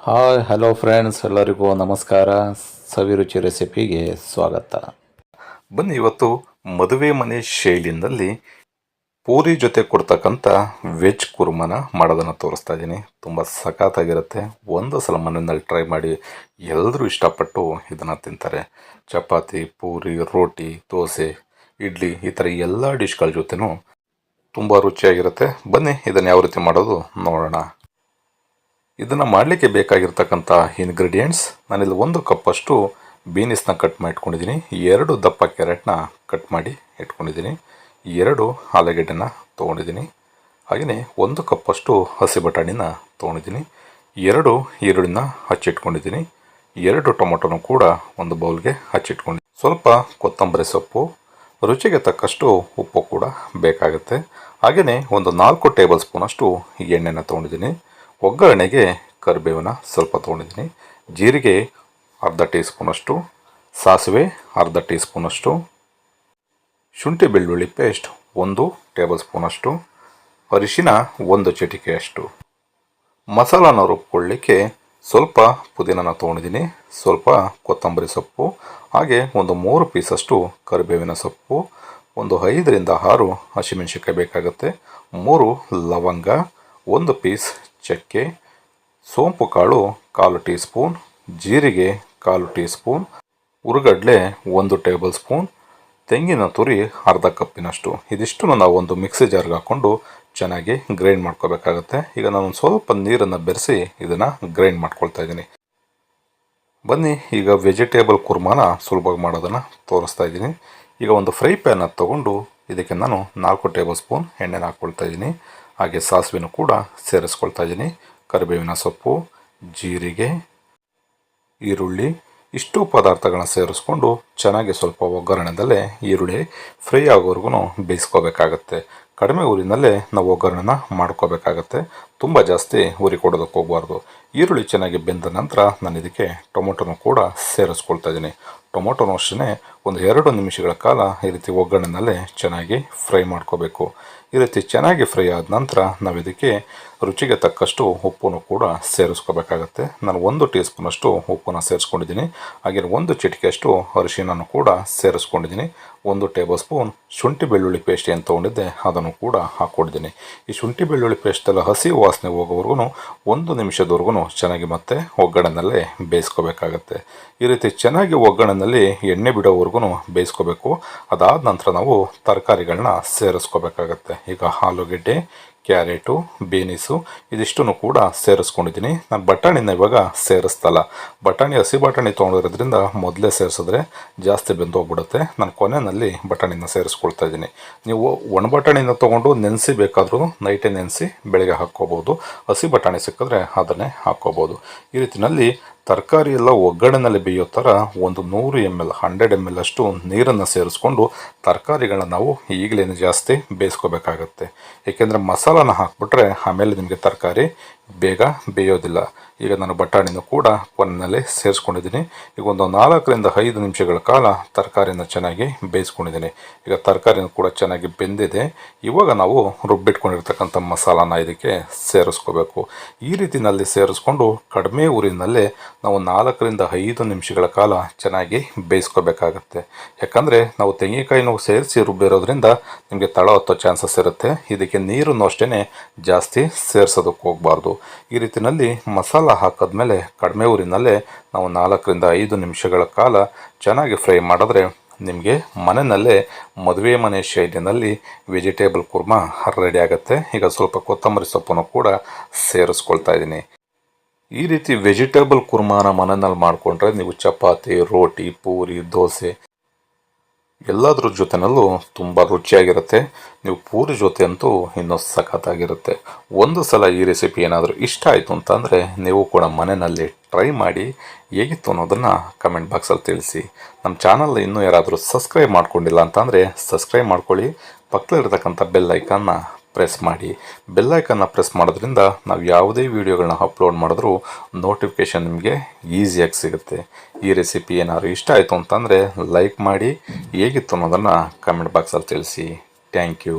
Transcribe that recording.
Hi hello friends ಎಲ್ಲರಿಗೂ ನಮಸ್ಕಾರ. ಸವಿರುಚಿ ರೆಸಿಪಿಗೆ ಸ್ವಾಗತ. ಬನ್ನಿ, ಇವತ್ತು ಮದುವೆ ಮನೆ ಶೈಲಿನಲ್ಲಿ ಪೂರಿ ಜೊತೆ ಕೊಡ್ತಕ್ಕಂಥ ವೆಜ್ ಕುರ್ಮನ ಮಾಡೋದನ್ನು ತೋರಿಸ್ತಾ ಇದ್ದೀನಿ. ತುಂಬ ಸಖತ್ತಾಗಿರುತ್ತೆ. ಒಂದು ಸಲ ಮನೆಯಲ್ಲಿ ಟ್ರೈ ಮಾಡಿ ಎಲ್ಲರೂ ಇಷ್ಟಪಟ್ಟು ಇದನ್ನು ತಿಂತಾರೆ. ಚಪಾತಿ, ಪೂರಿ, ರೋಟಿ, ದೋಸೆ, ಇಡ್ಲಿ ಈ ಥರ ಎಲ್ಲ ಡಿಶ್ಗಳ ಜೊತೆನೂ ತುಂಬ ರುಚಿಯಾಗಿರುತ್ತೆ. ಬನ್ನಿ, ಇದನ್ನು ಯಾವ ರೀತಿ ಮಾಡೋದು ನೋಡೋಣ. ಇದನ್ನು ಮಾಡಲಿಕ್ಕೆ ಬೇಕಾಗಿರ್ತಕ್ಕಂಥ ಇಂಗ್ರೀಡಿಯೆಂಟ್ಸ್ ನಾನಿಲ್ಲಿ ಒಂದು ಕಪ್ಪಷ್ಟು ಬೀನಿಸ್ನ ಕಟ್ ಮಾಡಿ ಇಟ್ಕೊಂಡಿದ್ದೀನಿ ಎರಡು ದಪ್ಪ ಕ್ಯಾರೆಟ್ನ ಕಟ್ ಮಾಡಿ ಇಟ್ಕೊಂಡಿದ್ದೀನಿ. ಎರಡು ಆಲೂಗೆಡ್ಡೆನ ತೊಗೊಂಡಿದ್ದೀನಿ. ಹಾಗೆಯೇ ಒಂದು ಕಪ್ಪಷ್ಟು ಹಸಿ ಬಟಾಣಿನ ತೊಗೊಂಡಿದ್ದೀನಿ. ಎರಡು ಈರುಳ್ಳಿನ ಹಚ್ಚಿಟ್ಕೊಂಡಿದ್ದೀನಿ. ಎರಡು ಟೊಮೊಟೊನು ಕೂಡ ಒಂದು ಬೌಲ್ಗೆ ಹಚ್ಚಿಟ್ಕೊಂಡಿದ್ದೀನಿ. ಸ್ವಲ್ಪ ಕೊತ್ತಂಬರಿ ಸೊಪ್ಪು, ರುಚಿಗೆ ತಕ್ಕಷ್ಟು ಉಪ್ಪು ಕೂಡ ಬೇಕಾಗುತ್ತೆ. ಹಾಗೆಯೇ ಒಂದು ನಾಲ್ಕು ಟೇಬಲ್ ಸ್ಪೂನಷ್ಟು ಎಣ್ಣೆನ ತೊಗೊಂಡಿದ್ದೀನಿ. ಒಗ್ಗರಣೆಗೆ ಕರಿಬೇವನ್ನ ಸ್ವಲ್ಪ ತೊಗೊಂಡಿದ್ದೀನಿ. ಜೀರಿಗೆ ಅರ್ಧ ಟೀ ಸ್ಪೂನಷ್ಟು ಸಾಸಿವೆ ಅರ್ಧ ಟೀ ಸ್ಪೂನಷ್ಟು ಶುಂಠಿ ಬೆಳ್ಳುಳ್ಳಿ ಪೇಸ್ಟ್ ಒಂದು ಟೇಬಲ್ ಸ್ಪೂನಷ್ಟು ಅರಿಶಿನ ಒಂದು ಚಿಟಿಕೆಯಷ್ಟು. ಮಸಾಲಾನ ರುಬ್ಕೊಳ್ಳಿಕ್ಕೆ ಸ್ವಲ್ಪ ಪುದೀನನ ತೊಗೊಂಡಿದ್ದೀನಿ. ಸ್ವಲ್ಪ ಕೊತ್ತಂಬರಿ ಸೊಪ್ಪು, ಹಾಗೆ ಒಂದು ಮೂರು ಪೀಸಷ್ಟು ಕರಿಬೇವಿನ ಸೊಪ್ಪು, ಒಂದು ಐದರಿಂದ ಆರು ಹಸಿಮೆಣಸಿನ್ಕಾಯಿ ಬೇಕಾಗುತ್ತೆ, ಮೂರು ಲವಂಗ, ಒಂದು ಪೀಸ್ ಚಕ್ಕೆ, ಸೋಂಪು ಕಾಳು ಕಾಲು ಟೀ ಸ್ಪೂನ್ ಜೀರಿಗೆ ಕಾಲು ಟೀ ಸ್ಪೂನ್ ಉರುಗಡ್ಲೆ ಒಂದು ಟೇಬಲ್ ಸ್ಪೂನ್, ತೆಂಗಿನ ತುರಿ ಅರ್ಧ ಕಪ್ಪಿನಷ್ಟು. ಇದಿಷ್ಟನ್ನು ನಾವು ಒಂದು ಮಿಕ್ಸಿ ಜಾರ್ಗೆ ಹಾಕ್ಕೊಂಡು ಚೆನ್ನಾಗಿ ಗ್ರೈಂಡ್ ಮಾಡ್ಕೋಬೇಕಾಗತ್ತೆ. ಈಗ ನಾನು ಸ್ವಲ್ಪ ನೀರನ್ನು ಬೆರೆಸಿ ಇದನ್ನು ಗ್ರೈಂಡ್ ಮಾಡ್ಕೊಳ್ತಾ ಇದ್ದೀನಿ. ಬನ್ನಿ, ಈಗ ವೆಜಿಟೇಬಲ್ ಕುರ್ಮಾನ ಸುಲಭವಾಗಿ ಮಾಡೋದನ್ನು ತೋರಿಸ್ತಾ ಇದ್ದೀನಿ. ಈಗ ಒಂದು ಫ್ರೈ ಪ್ಯಾನ್ ತೊಗೊಂಡು ಇದಕ್ಕೆ ನಾನು ನಾಲ್ಕು ಟೇಬಲ್ ಸ್ಪೂನ್ ಎಣ್ಣೆನ ಹಾಕ್ಕೊಳ್ತಾ ಇದ್ದೀನಿ. ಹಾಗೆ ಸಾಸಿವೆನೂ ಕೂಡ ಸೇರಿಸ್ಕೊಳ್ತಾ ಇದ್ದೀನಿ. ಕರಿಬೇವಿನ ಸೊಪ್ಪು, ಜೀರಿಗೆ, ಈರುಳ್ಳಿ, ಇಷ್ಟು ಪದಾರ್ಥಗಳನ್ನ ಸೇರಿಸ್ಕೊಂಡು ಚೆನ್ನಾಗಿ ಸ್ವಲ್ಪ ಒಗ್ಗರಣೆದಲ್ಲೇ ಈರುಳ್ಳಿ ಫ್ರೈ ಆಗೋವರೆಗೂ ಬೇಯಿಸ್ಕೋಬೇಕಾಗತ್ತೆ. ಕಡಿಮೆ ಊರಿನಲ್ಲೇ ನಾವು ಒಗ್ಗರಣೆನ ಮಾಡ್ಕೋಬೇಕಾಗತ್ತೆ. ತುಂಬ ಜಾಸ್ತಿ ಉರಿ ಕೊಡೋದಕ್ಕೆ ಹೋಗಬಾರ್ದು. ಈರುಳ್ಳಿ ಚೆನ್ನಾಗಿ ಬೆಂದ ನಂತರ ನಾನು ಇದಕ್ಕೆ ಟೊಮೊಟೊನೂ ಕೂಡ ಸೇರಿಸ್ಕೊಳ್ತಾ ಇದ್ದೀನಿ. ಟೊಮೊಟೊನು ಅಷ್ಟೇ ಒಂದು ಎರಡು ನಿಮಿಷಗಳ ಕಾಲ ಈ ರೀತಿ ಒಗ್ಗರಣೆನಲ್ಲೇ ಚೆನ್ನಾಗಿ ಫ್ರೈ ಮಾಡ್ಕೋಬೇಕು. ಈ ರೀತಿ ಚೆನ್ನಾಗಿ ಫ್ರೈ ಆದ ನಂತರ ನಾವು ಇದಕ್ಕೆ ರುಚಿಗೆ ತಕ್ಕಷ್ಟು ಉಪ್ಪನ್ನು ಕೂಡ ಸೇರಿಸ್ಕೋಬೇಕಾಗತ್ತೆ. ನಾನು ಒಂದು ಟೀ ಸ್ಪೂನಷ್ಟು ಉಪ್ಪನ್ನು ಸೇರಿಸ್ಕೊಂಡಿದ್ದೀನಿ. ಹಾಗೆ ಒಂದು ಚಿಟಿಕೆಯಷ್ಟು ಅರಿಶಿನನ್ನು ಕೂಡ ಸೇರಿಸ್ಕೊಂಡಿದ್ದೀನಿ. ಒಂದು ಟೇಬಲ್ ಸ್ಪೂನ್ ಶುಂಠಿ ಬೆಳ್ಳುಳ್ಳಿ ಪೇಸ್ಟ್ ಏನು ತೊಗೊಂಡಿದ್ದೆ ಅದನ್ನು ಕೂಡ ಹಾಕ್ಕೊಂಡಿದ್ದೀನಿ. ಈ ಶುಂಠಿ ಬೆಳ್ಳುಳ್ಳಿ ಪೇಸ್ಟ್ ಎಲ್ಲ ಹಸಿ ವಾಸನೆ ಹೋಗೋವರೆಗೂ ಒಂದು ನಿಮಿಷದವರೆಗೂ ಚೆನ್ನಾಗಿ ಮತ್ತೆ ಒಗ್ಗರಣೆಯಲ್ಲೇ ಬೇಯಿಸ್ಕೋಬೇಕಾಗತ್ತೆ. ಈ ರೀತಿ ಚೆನ್ನಾಗಿ ಒಗ್ಗರಣೆನಲ್ಲಿ ಎಣ್ಣೆ ಬಿಡೋವರೆಗೂ ಬೇಯಿಸ್ಕೋಬೇಕು. ಅದಾದ ನಂತರ ನಾವು ತರಕಾರಿಗಳನ್ನ ಸೇರಿಸ್ಕೋಬೇಕಾಗತ್ತೆ. ಈಗ ಆಲೂಗೆಡ್ಡೆ, ಕ್ಯಾರೆಟು, ಬೀನಿಸು ಇದಿಷ್ಟು ಕೂಡ ಸೇರಿಸ್ಕೊಂಡಿದ್ದೀನಿ. ನಾನು ಬಟಾಣಿನ ಇವಾಗ ಸೇರಿಸ್ತಲ್ಲ. ಬಟಾಣಿ, ಹಸಿ ಬಟಾಣಿ ತೊಗೊಂಡಿರೋದ್ರಿಂದ ಮೊದಲೇ ಸೇರಿಸಿದ್ರೆ ಜಾಸ್ತಿ ಬೆಂದೋಗ್ಬಿಡುತ್ತೆ. ನಾನು ಕೊನೆಯಲ್ಲಿ ಬಟಾಣಿನ ಸೇರಿಸ್ಕೊಳ್ತಾ ಇದ್ದೀನಿ. ನೀವು ಒಣ ಬಟಾಣಿನ ತೊಗೊಂಡು ನೆನೆಸಿ ಬೇಕಾದರೂ ನೈಟೇ ನೆನೆಸಿ ಬೆಳಗ್ಗೆ ಹಾಕ್ಕೋಬೋದು. ಹಸಿ ಬಟಾಣಿ ಸಿಕ್ಕಿದ್ರೆ ಅದನ್ನೇ ಹಾಕ್ಕೋಬೋದು. ಈ ರೀತಿಯಲ್ಲಿ ತರಕಾರಿ ಎಲ್ಲ ಒಗ್ಗರಣೆಯಲ್ಲಿ ಬೇಯೋ ಥರ ಒಂದು ನೂರು M L hundred M L ಅಷ್ಟು ನೀರನ್ನು ಸೇರಿಸ್ಕೊಂಡು ತರಕಾರಿಗಳನ್ನ ನಾವು ಈಗಲೇನು ಜಾಸ್ತಿ ಬೇಯಿಸ್ಕೋಬೇಕಾಗತ್ತೆ. ಏಕೆಂದರೆ ಮಸಾಲನ ಹಾಕ್ಬಿಟ್ರೆ ಆಮೇಲೆ ನಿಮಗೆ ತರಕಾರಿ ಬೇಗ ಬೇಯೋದಿಲ್ಲ. ಈಗ ನಾನು ಬಟಾಣಿನೂ ಕೂಡ ಕೊನೆಯಲ್ಲಿ ಸೇರಿಸ್ಕೊಂಡಿದ್ದೀನಿ. ಈಗ ಒಂದು ನಾಲ್ಕರಿಂದ ಐದು ನಿಮಿಷಗಳ ಕಾಲ ತರಕಾರಿನ ಚೆನ್ನಾಗಿ ಬೇಯಿಸ್ಕೊಂಡಿದ್ದೀನಿ. ಈಗ ತರಕಾರಿನೂ ಕೂಡ ಚೆನ್ನಾಗಿ ಬೆಂದಿದೆ. ಇವಾಗ ನಾವು ರುಬ್ಬಿಟ್ಕೊಂಡಿರ್ತಕ್ಕಂಥ ಮಸಾಲಾನ ಇದಕ್ಕೆ ಸೇರಿಸ್ಕೋಬೇಕು. ಈ ರೀತಿಯಲ್ಲಿ ಸೇರಿಸ್ಕೊಂಡು ಕಡಿಮೆ ಊರಿನಲ್ಲೇ ನಾವು ನಾಲ್ಕರಿಂದ ಐದು ನಿಮಿಷಗಳ ಕಾಲ ಚೆನ್ನಾಗಿ ಬೇಯಿಸ್ಕೋಬೇಕಾಗತ್ತೆ. ಯಾಕಂದರೆ ನಾವು ತೆಂಗಿನಕಾಯಿನೂ ಸೇರಿಸಿ ರುಬ್ಬಿರೋದ್ರಿಂದ ನಿಮಗೆ ತಳ ಹತ್ತೋ ಚಾನ್ಸಸ್ ಇರುತ್ತೆ. ಇದಕ್ಕೆ ನೀರನ್ನು ಅಷ್ಟೇ ಜಾಸ್ತಿ ಸೇರಿಸೋದಕ್ಕೆ ಹೋಗಬಾರ್ದು. ಈ ರೀತಿಯಲ್ಲಿ ಮಸಾಲ ಹಾಕಿದ್ಮೇಲೆ ಕಡಿಮೆ ಊರಿನಲ್ಲೇ ನಾವು ನಾಲ್ಕರಿಂದ ಐದು ನಿಮಿಷಗಳ ಕಾಲ ಚೆನ್ನಾಗಿ ಫ್ರೈ ಮಾಡಿದ್ರೆ ನಿಮಗೆ ಮನೆಯಲ್ಲೇ ಮದುವೆ ಮನೆ ಶೈಲಿನಲ್ಲಿ ವೆಜಿಟೇಬಲ್ ಕುರ್ಮಾ ರೆಡಿ ಆಗುತ್ತೆ. ಈಗ ಸ್ವಲ್ಪ ಕೊತ್ತಂಬರಿ ಸೊಪ್ಪನ್ನು ಕೂಡ ಸೇರಿಸ್ಕೊಳ್ತಾ ಇದ್ದೀನಿ. ಈ ರೀತಿ ವೆಜಿಟೇಬಲ್ ಕುರ್ಮಾನ ಮನೆಯಲ್ಲಿ ಮಾಡಿಕೊಂಡ್ರೆ ನೀವು ಚಪಾತಿ, ರೋಟಿ, ಪೂರಿ, ದೋಸೆ ಎಲ್ಲದ್ರ ಜೊತೆನಲ್ಲೂ ತುಂಬ ರುಚಿಯಾಗಿರುತ್ತೆ. ನೀವು ಪೂರಿ ಜೊತೆ ಅಂತೂ ಇನ್ನೂ ಸಖತ್ತಾಗಿರುತ್ತೆ. ಒಂದು ಸಲ ಈ ರೆಸಿಪಿ ಏನಾದರೂ ಇಷ್ಟ ಆಯಿತು ಅಂತಂದರೆ ನೀವು ಕೂಡ ಮನೆಯಲ್ಲಿ ಟ್ರೈ ಮಾಡಿ ಹೇಗಿತ್ತು ಅನ್ನೋದನ್ನು ಕಮೆಂಟ್ ಬಾಕ್ಸಲ್ಲಿ ತಿಳಿಸಿ. ನಮ್ಮ ಚಾನಲ್ ಇನ್ನೂ ಯಾರಾದರೂ ಸಬ್ಸ್ಕ್ರೈಬ್ ಮಾಡ್ಕೊಂಡಿಲ್ಲ ಅಂತಂದರೆ ಸಬ್ಸ್ಕ್ರೈಬ್ ಮಾಡ್ಕೊಳ್ಳಿ. ಪಕ್ಕದಲ್ಲಿರ್ತಕ್ಕಂಥ ಬೆಲ್ ಐಕನ್ನ ಪ್ರೆಸ್ ಮಾಡಿ ಬೆಲ್ಲೈಕನ್ನ ಪ್ರೆಸ್ ಮಾಡೋದ್ರಿಂದ ನಾವು ಯಾವುದೇ ವೀಡಿಯೋಗಳನ್ನ ಅಪ್ಲೋಡ್ ಮಾಡಿದ್ರೂ ನೋಟಿಫಿಕೇಷನ್ ನಿಮಗೆ ಈಸಿಯಾಗಿ ಸಿಗುತ್ತೆ. ಈ ರೆಸಿಪಿ ಏನಾದ್ರು ಇಷ್ಟ ಆಯಿತು ಅಂತಂದರೆ ಲೈಕ್ ಮಾಡಿ, ಹೇಗಿತ್ತು ಅನ್ನೋದನ್ನು ಕಮೆಂಟ್ ಬಾಕ್ಸಲ್ಲಿ ತಿಳಿಸಿ. Thank you